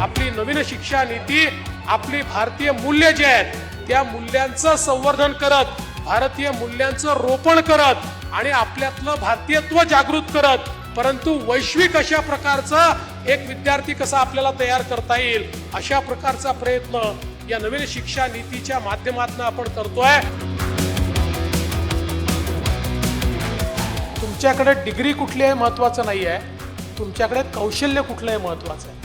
आपली नवीन शिक्षा नीती आपली भारतीय मूल्य जे आहेत त्या मूल्यांचं संवर्धन करत भारतीय मूल्यांचं रोपण करत आणि आपल्यातलं भारतीयत्व जागृत करत परंतु वैश्विक अशा प्रकारचा एक विद्यार्थी कसा आपल्याला तयार करता येईल अशा प्रकारचा प्रयत्न या नवीन शिक्षा नीतीच्या माध्यमातून आपण करतोय. तुमच्याकडे डिग्री कुठली आहे महत्वाचं नाही आहे तुमच्याकडे कौशल्य कुठलं आहे महत्वाचं आहे?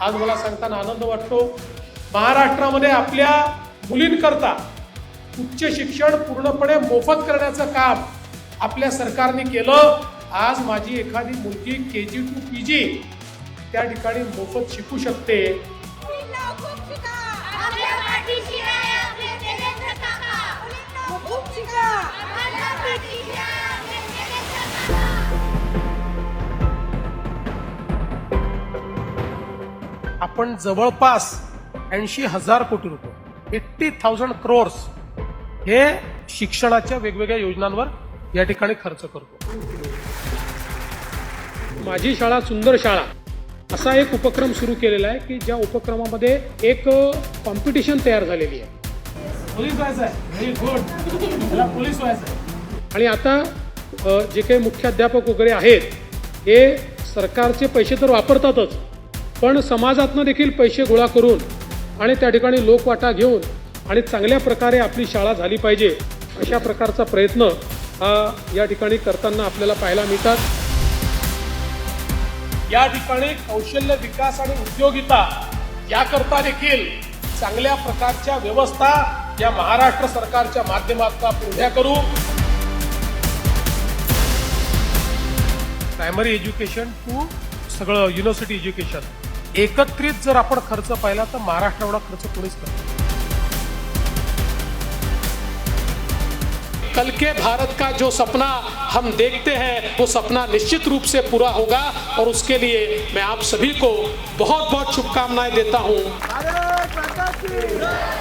आज मला सांगताना आनंद वाटतो. महाराष्ट्रामध्ये आपल्या मुलींकरता उच्च शिक्षण पूर्णपणे मोफत करण्याचं काम आपल्या सरकारने केलं. आज माझी एखादी मुलगी के जी टू पी जी त्या ठिकाणी मोफत शिकू शकते. आपण जवळपास ऐंशी हजार कोटी रुपये एट्टी थाउजंड क्रोर्स हे शिक्षणाच्या वेगवेगळ्या योजनांवर या ठिकाणी खर्च करतो. माझी शाळा सुंदर शाळा असा एक उपक्रम सुरू केलेला आहे की ज्या उपक्रमामध्ये एक कॉम्पिटिशन तयार झालेली आहे. पोलीस व्हायचं आहे. व्हेरी गुड मला पोलीस व्हायचं आहे. आणि आता जे काही मुख्याध्यापक वगैरे आहेत हे सरकारचे पैसे तर वापरतातच पण समाजातनं देखील पैसे गोळा करून आणि त्या ठिकाणी लोकवाटा घेऊन आणि चांगल्या प्रकारे आपली शाळा झाली पाहिजे अशा प्रकारचा प्रयत्न हा या ठिकाणी करताना आपल्याला पाहायला मिळतात. या ठिकाणी कौशल्य विकास आणि उद्योगिता याकरता देखील चांगल्या प्रकारच्या व्यवस्था या महाराष्ट्र सरकारच्या माध्यमातून पुढ्या करू. प्रायमरी एज्युकेशन टू सगळं युनिव्हर्सिटी एज्युकेशन एकत्रित जर आपण खर्च पाहिला तर महाराष्ट्र एवढा खर्च कोणीच करत. कल के भारत का जो सपना हम देखते हैं वो सपना निश्चित रूप से पूरा होगा। और उसके लिए मैं आप सभी को बहुत बहुत शुभकामनाएं देता हूं। भारत माता की